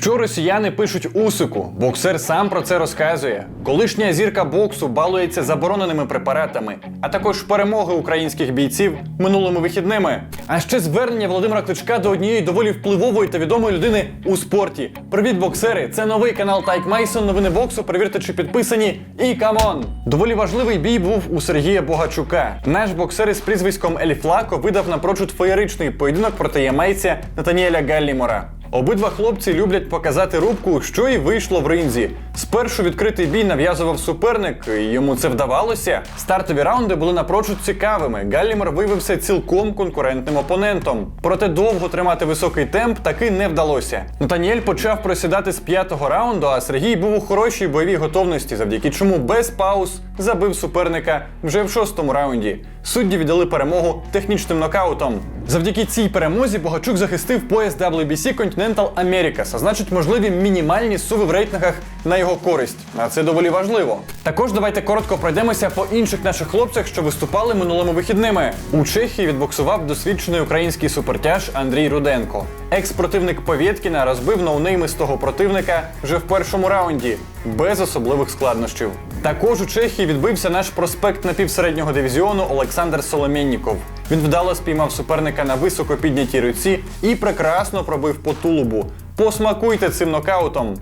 Що росіяни пишуть Усику? Боксер сам про це розказує. Колишня зірка боксу балується забороненими препаратами, а також перемоги українських бійців минулими вихідними. А ще звернення Володимира Кличка до однієї доволі впливової та відомої людини у спорті. Привіт, боксери! Це новий канал Тайк Мейсон. Новини боксу. Перевірте, чи підписані. І камон! Доволі важливий бій був у Сергія Богачука. Наш боксер із прізвиськом Елі Флако видав напрочуд феєричний поєдинок проти ямайця Натаніеля Галлімора. Обидва хлопці люблять показати рубку, що і вийшло в ринзі. Спершу відкритий бій нав'язував суперник, і йому це вдавалося. Стартові раунди були напрочуд цікавими. Галлімер виявився цілком конкурентним опонентом. Проте довго тримати високий темп таки не вдалося. Натаніель почав просідати з п'ятого раунду, а Сергій був у хорошій бойовій готовності, завдяки чому без пауз забив суперника вже в шостому раунді. Судді віддали перемогу технічним нокаутом. Завдяки цій перемозі Богачук захистив пояс WBC Continental Americas, а значить можливі мінімальні суви в рейтингах на його користь. А це доволі важливо. Також давайте коротко пройдемося по інших наших хлопцях, що виступали минулими вихідними. У Чехії відбоксував досвідчений український супертяж Андрій Руденко. Екс-противник Повєткіна розбив ноунеймистого противника вже в першому раунді, без особливих складнощів. Також у Чехії відбився наш проспект напівсереднього дивізіону Олександр Соломєнніков. Він вдало спіймав суперника на високо піднятій руці і прекрасно пробив по тулубу. Посмакуйте цим нокаутом.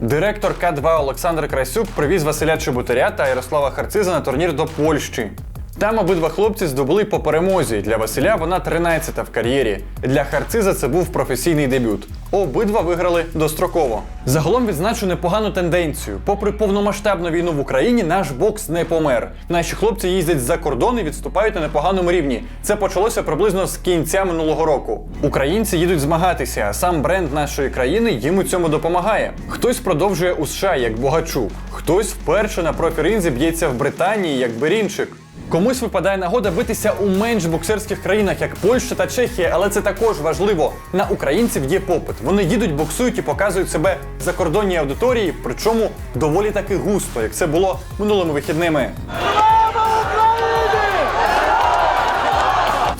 Директор К2 Олександр Красюк привіз Василя Чеботаря та Ярослава Харциза на турнір до Польщі. Там обидва хлопці здобули по перемозі. Для Василя вона 13-та в кар'єрі. Для Харциза це був професійний дебют. Обидва виграли достроково. Загалом відзначу непогану тенденцію. Попри повномасштабну війну в Україні, наш бокс не помер. Наші хлопці їздять за кордон і відступають на непоганому рівні. Це почалося приблизно з кінця минулого року. Українці їдуть змагатися, а сам бренд нашої країни їм у цьому допомагає. Хтось продовжує у США як Богачук, хтось вперше на профіринзі б'ється в Британії як Берінчик. Комусь випадає нагода битися у менш боксерських країнах, як Польща та Чехія, але це також важливо. На українців є попит. Вони їдуть, боксують і показують себе закордонній аудиторії, причому доволі таки густо, як це було минулими вихідними.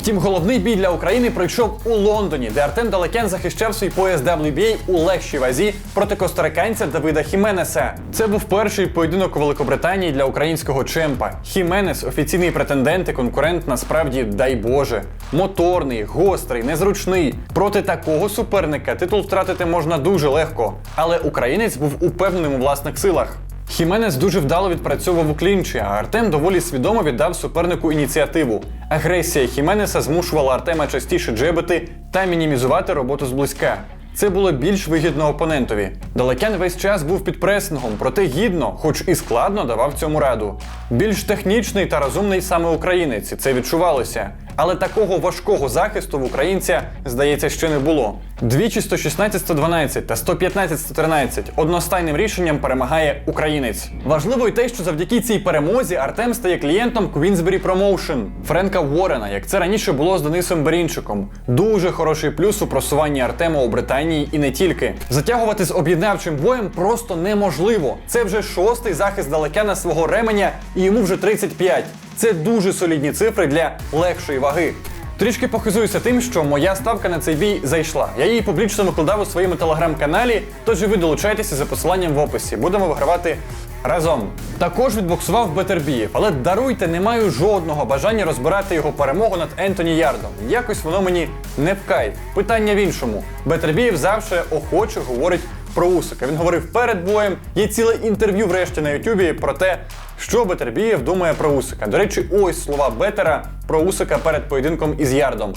Втім, головний бій для України пройшов у Лондоні, де Артем Далекян захищав свій пояс WBA у легшій вазі проти костариканця Давида Хіменеса. Це був перший поєдинок у Великобританії для українського чемпа. Хіменес офіційний претендент і конкурент, насправді, дай Боже. Моторний, гострий, незручний. Проти такого суперника титул втратити можна дуже легко. Але українець був упевненим у власних силах. Хіменес дуже вдало відпрацьовував у клінчі, а Артем доволі свідомо віддав супернику ініціативу. Агресія Хіменеса змушувала Артема частіше джебити та мінімізувати роботу зблизька. Це було більш вигідно опонентові. Далекян весь час був під пресингом, проте гідно, хоч і складно, давав цьому раду. Більш технічний та розумний саме українець, і це відчувалося. Але такого важкого захисту в українця, здається, ще не було. Двічі 116-112 та 115-113 одностайним рішенням перемагає українець. Важливо й те, що завдяки цій перемозі Артем стає клієнтом Queensberry Promotion Френка Уоррена, як це раніше було з Денисом Берінчиком. Дуже хороший плюс у просуванні Артема у Британії і не тільки. Затягувати з об'єднавчим боєм просто неможливо. Це вже шостий захист далекяна свого ременя, і йому вже 35. Це дуже солідні цифри для легшої ваги. Трішки похизуюся тим, що моя ставка на цей бій зайшла. Я її публічно викладав у своєму телеграм-каналі, тож і ви долучайтеся за посиланням в описі. Будемо вигравати разом. Також відбоксував Бетербієв, але даруйте, не маю жодного бажання розбирати його перемогу над Ентоні Ярдом. Якось воно мені не в кайф. Питання в іншому. Бетербієв завжди охоче говорить про Усика. Він говорив перед боєм. Є ціле інтерв'ю врешті на Ютубі про те, що Бетербієв думає про Усика. До речі, ось слова Бетера про Усика перед поєдинком із Ярдом.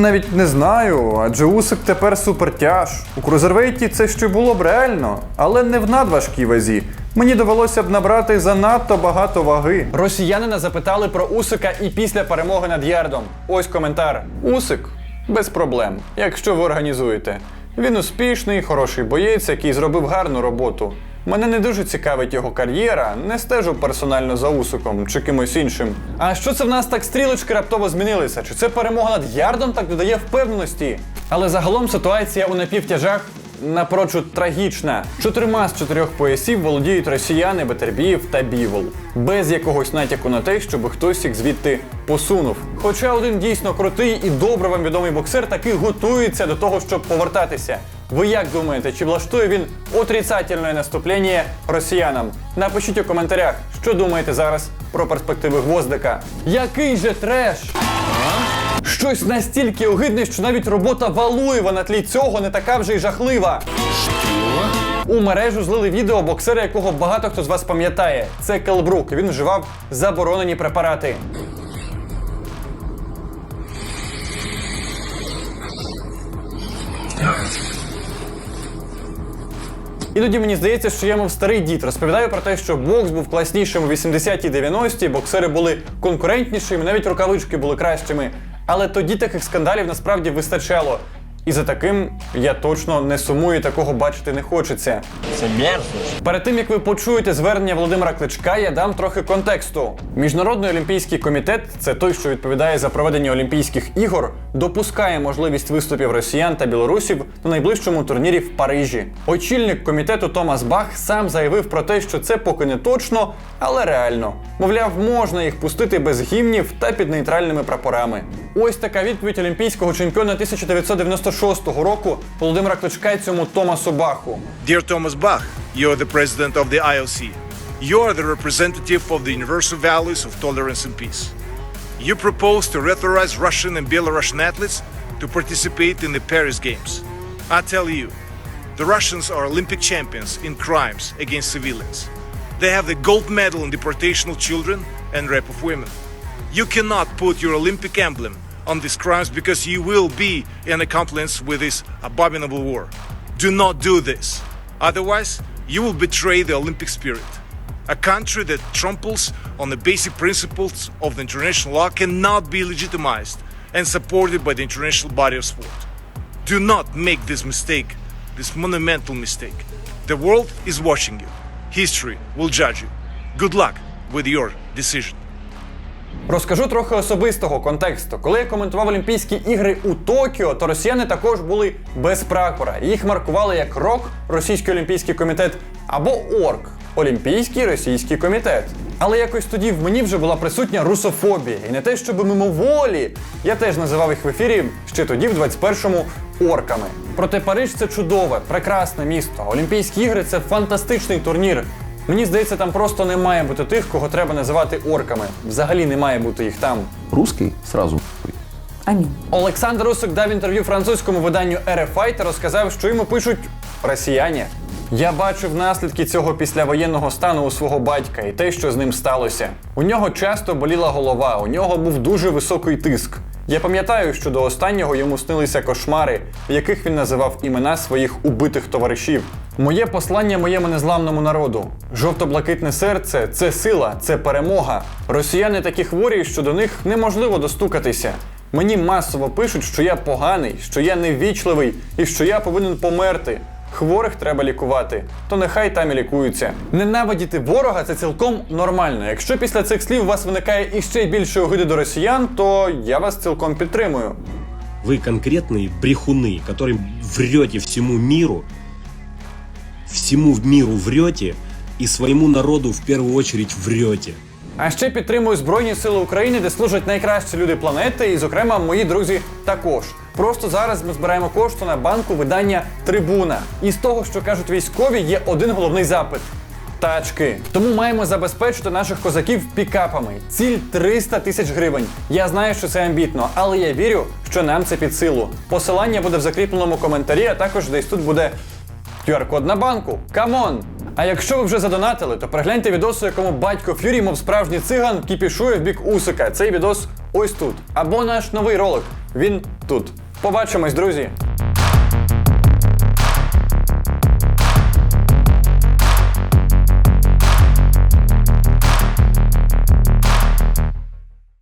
навіть не знаю, адже Усик тепер супертяж. У крузервейті це ще було б реально, але не в надважкій вазі. Мені довелося б набрати занадто багато ваги. Росіянина запитали про Усика і після перемоги над Ярдом. Ось коментар. Усик без проблем, якщо ви організуєте. Він успішний, хороший боєць, який зробив гарну роботу. Мене не дуже цікавить його кар'єра, не стежу персонально за Усиком чи кимось іншим. А що це в нас так стрілочки раптово змінилися? Чи це перемога над Ярдом так додає впевненості? Але загалом ситуація у напівтяжах напрочуд трагічна. Чотирма з чотирьох поясів володіють росіяни, Бетербіїв та Бівол, без якогось натяку на те, щоб хтось їх звідти посунув. Хоча один дійсно крутий і добре вам відомий боксер таки готується до того, щоб повертатися. Ви як думаєте, чи влаштує він отрицательне наступлення росіянам? Напишіть у коментарях, що думаєте зараз про перспективи гвоздика. Який же треш! Щось настільки огидне, що навіть робота Валуєва на тлі цього не така вже й жахлива. У мережу злили відео боксера, якого багато хто з вас пам'ятає. Це Келбрук. Він вживав заборонені препарати. Іноді мені здається, що я мов старий дід. Розповідаю про те, що бокс був класнішим у 80-ті 90-ті, боксери були конкурентнішими, навіть рукавички були кращими. Але тоді таких скандалів насправді вистачало. І за таким я точно не сумую, такого бачити не хочеться. Це мерзость. Перед тим як ви почуєте звернення Володимира Кличка, я дам трохи контексту. Міжнародний олімпійський комітет, це той, що відповідає за проведення Олімпійських ігор, допускає можливість виступів росіян та білорусів на найближчому турнірі в Парижі. Очільник комітету Томас Бах сам заявив про те, що це поки не точно, але реально. Мовляв, можна їх пустити без гімнів та під нейтральними прапорами. Ось така відповідь олімпійського чемпіона 1996 року Володимира Кличка й цьому Томасу Баху. Dear Thomas Bach, you're the president of the IOC. You are the representative of the universal values of tolerance and peace. You propose to authorize Russian and Belarusian athletes to participate in the Paris Games. I tell you, the Russians are Olympic champions in crimes against civilians. They have the gold medal in deportation of children and rape of women. You cannot put your Olympic emblem on these crimes because you will be an accomplice with this abominable war. Do not do this. Otherwise, you will betray the Olympic spirit. A country that tramples on the basic principles of the international law cannot be legitimized and supported by the international body of sport. Do not make this mistake, this monumental mistake. The world is watching you. History will judge you. Good luck with your decision. Розкажу трохи особистого контексту. Коли я коментував Олімпійські ігри у Токіо, то росіяни також були без прапора. Їх маркували як РОК, Російський олімпійський комітет, або ОРК Олімпійський російський комітет. Але якось тоді в мені вже була присутня русофобія. І не те, щоб мимоволі. Я теж називав їх в ефірі ще тоді, в 21-му, орками. Проте Париж це чудове, прекрасне місто. Олімпійські ігри це фантастичний турнір. Мені здається, там просто не має бути тих, кого треба називати орками. Взагалі не має бути їх там. русский сразу Амінь. Олександр Усик дав інтерв'ю французькому виданню RFI та розказав, що йому пишуть росіяни. Я бачив наслідки цього післявоєнного стану у свого батька і те, що з ним сталося. У нього часто боліла голова, у нього був дуже високий тиск. Я пам'ятаю, що до останнього йому снилися кошмари, в яких він називав імена своїх убитих товаришів. Моє послання моєму незламному народу. Жовто-блакитне серце це сила, це перемога. Росіяни такі хворі, що до них неможливо достукатися. Мені масово пишуть, що я поганий, що я невічливий і що я повинен померти. Хворих треба лікувати, то нехай там і лікуються. Ненавидіти ворога це цілком нормально. Якщо після цих слів у вас виникає іще більше огиди до росіян, то я вас цілком підтримую. Вы конкретные брехуны, которым врете всему миру, всему миру врете и своему народу в первую очередь врете. А ще підтримую Збройні Сили України, де служать найкращі люди планети, і, зокрема, мої друзі також. Просто зараз ми збираємо кошти на банку видання Трибуна. І з того, що кажуть військові, є один головний запит. Тачки. Тому маємо забезпечити наших козаків пікапами. Ціль 300 тисяч гривень. Я знаю, що це амбітно, але я вірю, що нам це під силу. Посилання буде в закріпленому коментарі, а також десь тут буде QR-код на банку. Камон! А якщо ви вже задонатили, то перегляньте відос, у якому батько Фюрі, мов справжній циган, кіпішує в бік Усика. Цей відос ось тут. Або наш новий ролик. Він тут. Побачимось, друзі!